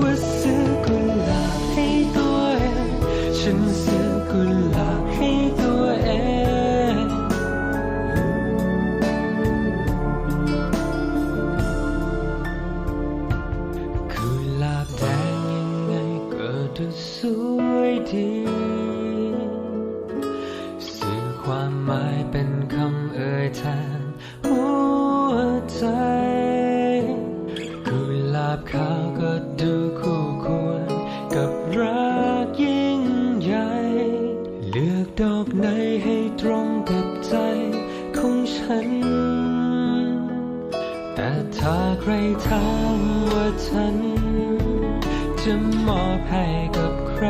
ว่าซื้อกุหลาบให้ตัวเอง ฉันซื้อกุหลาบให้ตัวเอง กุหลาบแดงยังไงก็ดูสวยดีสือความหมายเป็นคำเอ่ยแทน ใจกุหลาบขาวก็ดูคู่ควรกับรักยิ่งใหญ่ เลือกดอกไหนให้ตรงกับใจของฉัน แต่ถ้าใครถามว่าฉัน จะมอบให้กับใคร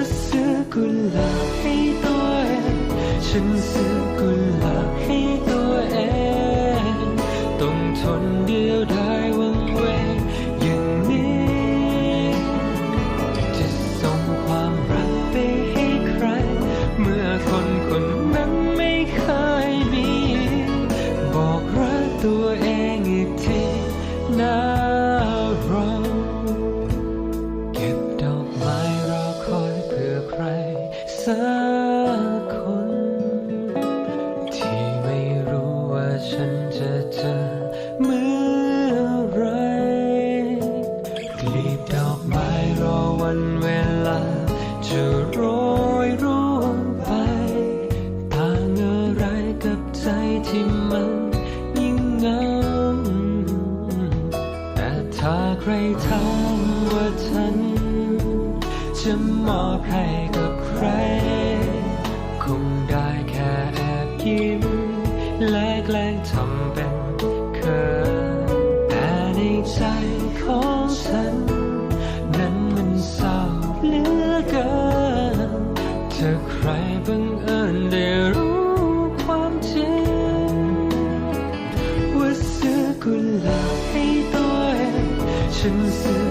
ว่าซื้อกุหลาบให้ตัวเอง ฉันซื้อกุหลาบให้ตัวเอง ต้องทนเดียวได้วังเวงอย่างนี้ จะส่งความรักไปให้ใคร เมื่อคนคนนั้นไม่เคยมี บอกรักตัวเองอีกทีน่า สักคน ที่ไม่รู้ว่าฉันจะเจอเมื่อไรกลีบดอกไม้รอวันเวลา จะโรยร่วงไปต่างอะไรกับใจที่มันยิ่งเงาแต่ถ้าใครถามว่าฉัน จะมอบให้ ใจของฉัน นั้นมันเศร้าเหลือเกินเธอใครบังเอิญได้รู้ความจริง ว่าซื้อกุหลาบให้ตัวเองฉันซื้อ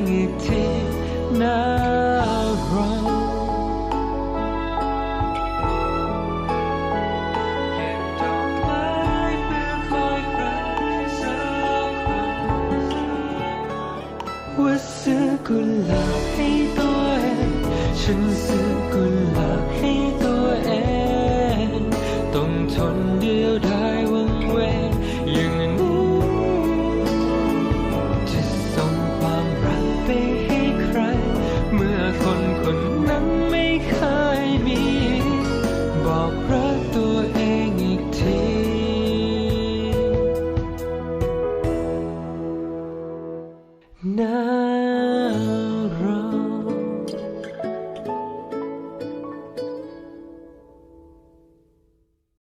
งอีกทีนะเราว่าซื้อกุหลาบให้ตัวเอง ฉันซื้อกุหลาบให้ตัวเอง ต้องทน